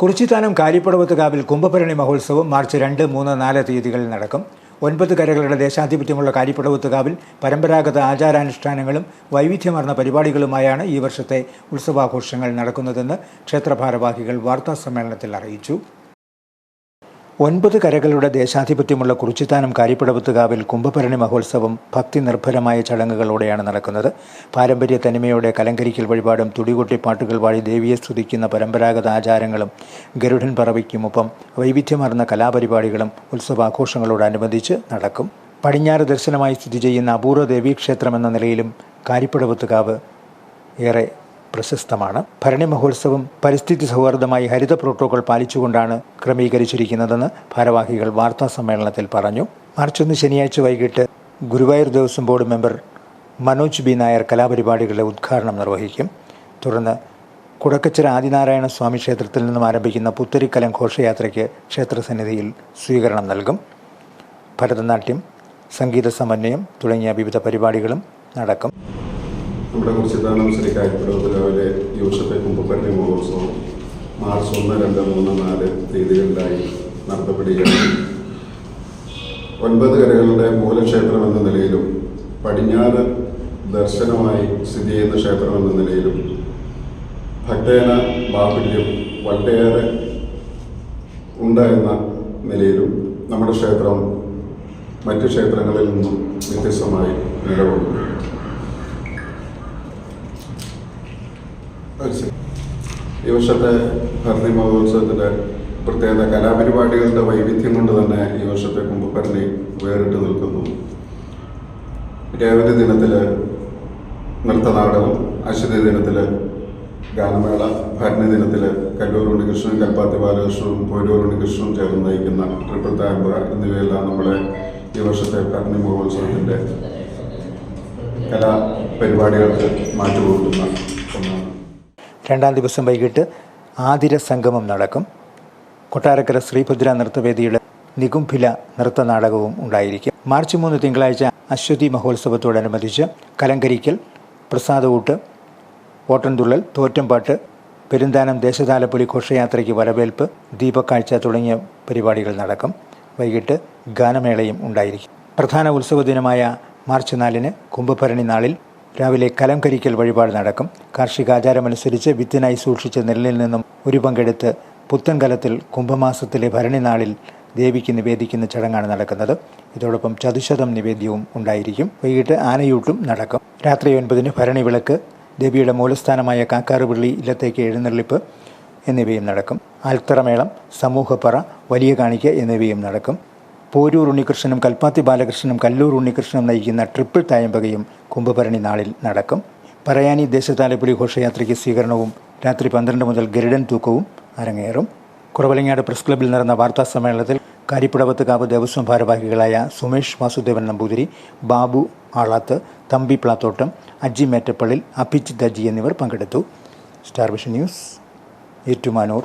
കുറിച്ചിത്താനം കാരിപ്പടവത്ത് കാവിൽ കുംഭഭരണി മഹോത്സവം മാർച്ച് രണ്ട് മൂന്ന് നാല് തീയതികളിൽ നടക്കും. ഒൻപത് കരകളുടെ ദേശാധിപത്യമുള്ള കാരിപ്പടവത്ത് കാവിൽ പരമ്പരാഗത ആചാരാനുഷ്ഠാനങ്ങളും വൈവിധ്യമാർന്ന പരിപാടികളുമായാണ് ഈ വർഷത്തെ ഉത്സവാഘോഷങ്ങൾ നടക്കുന്നതെന്ന് ക്ഷേത്രഭാരവാഹികൾ വാർത്താസമ്മേളനത്തിൽ അറിയിച്ചു. ഒൻപത് കരകളുടെ ദേശാധിപത്യമുള്ള കുറിച്ചിത്താനം കാരിപ്പടവത്തുകാവിൽ കുംഭഭരണി മഹോത്സവം ഭക്തി നിർഭരമായ ചടങ്ങുകളോടെയാണ് നടക്കുന്നത്. പാരമ്പര്യ തനിമയോടെ കലങ്കരിക്കൽ വഴിപാടും തുടികൊട്ടി പാട്ടുകൾ പാടി ദേവിയെ സ്തുതിക്കുന്ന പരമ്പരാഗത ആചാരങ്ങളും ഗരുഡൻ പറവയ്ക്കുമൊപ്പം വൈവിധ്യമാർന്ന കലാപരിപാടികളും ഉത്സവാഘോഷങ്ങളോടനുബന്ധിച്ച് നടക്കും. പടിഞ്ഞാറ് ദർശനമായി സ്ഥിതി ചെയ്യുന്ന അപൂർവ ദേവീക്ഷേത്രമെന്ന നിലയിലും കാരിപ്പടവത്തുകാവ് ഏറെ പ്രശസ്തമാണ്. ഭരണി മഹോത്സവം പരിസ്ഥിതി സൗഹാർദ്ദമായി ഹരിത പ്രോട്ടോകോൾ പാലിച്ചുകൊണ്ടാണ് ക്രമീകരിച്ചിരിക്കുന്നതെന്ന് ഭാരവാഹികൾ വാർത്താ സമ്മേളനത്തിൽ പറഞ്ഞു. മാർച്ച് ഒന്ന് ശനിയാഴ്ച വൈകിട്ട് Guruvayur Devaswom board member Manoj B. Nair കലാപരിപാടികളുടെ ഉദ്ഘാടനം നിർവഹിക്കും. തുടർന്ന് കുടക്കച്ചിറ ആദിനാരായണ സ്വാമി ക്ഷേത്രത്തിൽ നിന്നും ആരംഭിക്കുന്ന പുത്തരിക്കലം ഘോഷയാത്രയ്ക്ക് ക്ഷേത്രസന്നിധിയിൽ സ്വീകരണം നൽകും. ഭരതനാട്യം സംഗീത സമന്വയം തുടങ്ങിയ വിവിധ പരിപാടികളും നടക്കും. നമ്മുടെ കുറിച്ചിത്താനം ശ്രീ ഈ വർഷത്തെ കുംഭഭരണി മഹോത്സവം മാർച്ച് ഒന്ന് രണ്ട് മൂന്ന് നാല് തീയതികളിലായി നടത്തപ്പെടുകയാണ്. ഒൻപത് കരകളുടെ മൂലക്ഷേത്രം എന്ന നിലയിലും പടിഞ്ഞാറ് ദർശനമായി സ്ഥിതി ചെയ്യുന്ന ക്ഷേത്രം എന്ന നിലയിലും ഭക്തേന ബാഹുല്യം വളരെയേറെ ഉണ്ട് എന്ന നിലയിലും നമ്മുടെ ക്ഷേത്രം മറ്റു ക്ഷേത്രങ്ങളിൽ നിന്നും വ്യത്യസ്തമായി നിലകൊള്ളുന്നു. ഈ വർഷത്തെ ഭരണി മഹോത്സവത്തിന്റെ പ്രത്യേകത കലാപരിപാടികളുടെ വൈവിധ്യം കൊണ്ട് തന്നെ ഈ വർഷത്തെ കുംഭഭരണി വേറിട്ട് നിൽക്കുന്നു. രേവതി ദിനത്തിൽ നൃത്തനാടകം അശ്വതി ദിനത്തിൽ ഗാനമേള ഭരണി ദിനത്തിൽ കല്ലൂർ ഉണ്ണികൃഷ്ണനും കൽപ്പാത്തി ബാലകൃഷ്ണനും പോരൂർ ഉണ്ണികൃഷ്ണനും ചേർന്ന് നയിക്കുന്ന ട്രിപ്പിൾ താമ്പ എന്നിവയെല്ലാം നമ്മുടെ ഈ വർഷത്തെ ഭരണി മഹോത്സവത്തിന്റെ കലാപരിപാടികൾക്ക് മാറ്റുകൊടുക്കുന്ന ഒന്നാണ്. രണ്ടാം ദിവസം വൈകിട്ട് ആതിര സംഗമം നടക്കും. കൊട്ടാരക്കര ശ്രീഭദ്ര നൃത്തവേദിയുടെ നികുംഭില നൃത്ത നാടകവും ഉണ്ടായിരിക്കും. മാർച്ച് മൂന്ന് തിങ്കളാഴ്ച അശ്വതി മഹോത്സവത്തോടനുബന്ധിച്ച് കലങ്കരിക്കൽ പ്രസാദവൂട്ട് ഓട്ടൻതുള്ളൽ തോറ്റംപാട്ട് പെരുന്താനം ദേശതാലപ്പൊലി ഘോഷയാത്രയ്ക്ക് വരവേൽപ്പ് ദീപക്കാഴ്ച തുടങ്ങിയ പരിപാടികൾ നടക്കും. വൈകിട്ട് ഗാനമേളയും ഉണ്ടായിരിക്കും. പ്രധാന ഉത്സവ ദിനമായ മാർച്ച് നാലിന് കുംഭഭരണി നാളിൽ രാവിലെ കലംകരിക്കൽ വഴിപാട് നടക്കും. കാർഷികാചാരമനുസരിച്ച് വിത്തിനായി സൂക്ഷിച്ച നെല്ലിൽ നിന്നും ഒരു പങ്കെടുത്ത് പുത്തൻകലത്തിൽ കുംഭമാസത്തിലെ ഭരണി നാളിൽ ദേവിക്ക് നിവേദിക്കുന്ന ചടങ്ങാണ് നടക്കുന്നത്. ഇതോടൊപ്പം ചതുശതം നിവേദ്യവും ഉണ്ടായിരിക്കും. വൈകിട്ട് ആനയൂട്ടും നടക്കും. രാത്രി ഒൻപതിന് ഭരണി വിളക്ക് ദേവിയുടെ മൂലസ്ഥാനമായ കാക്കാറുപള്ളി ഇല്ലത്തേക്ക് എഴുന്നള്ളിപ്പ് എന്നിവയും നടക്കും. ആൽത്തറമേളം സമൂഹപ്പറ വലിയ കാണിക്ക എന്നിവയും നടക്കും. പോരൂർ ഉണ്ണികൃഷ്ണനും കൽപ്പാത്തി ബാലകൃഷ്ണനും കല്ലൂർ ഉണ്ണികൃഷ്ണനും നയിക്കുന്ന ട്രിപ്പിൾ തായമ്പകയും കുംഭഭരണി നാളിൽ നടക്കും. പറയാനി ദേശത്താലപ്പുഴി ഘോഷയാത്രയ്ക്ക് സ്വീകരണവും രാത്രി പന്ത്രണ്ട് മുതൽ ഗരുഡൻ തൂക്കവും അരങ്ങേറും. കുറവലങ്ങാട് പ്രസ് ക്ലബ്ബിൽ നടന്ന വാർത്താ സമ്മേളനത്തിൽ കാരിപ്പടവത്ത് കാവ് ദേവസ്വം ഭാരവാഹികളായ സുമേഷ് വാസുദേവൻ നമ്പൂതിരി ബാബു ആളാത്ത് തമ്പി പ്ലാത്തോട്ടം അജി മേറ്റപ്പള്ളിൽ അഭിജിത് അജി എന്നിവർ പങ്കെടുത്തു. Star Vision news Ettumanoor.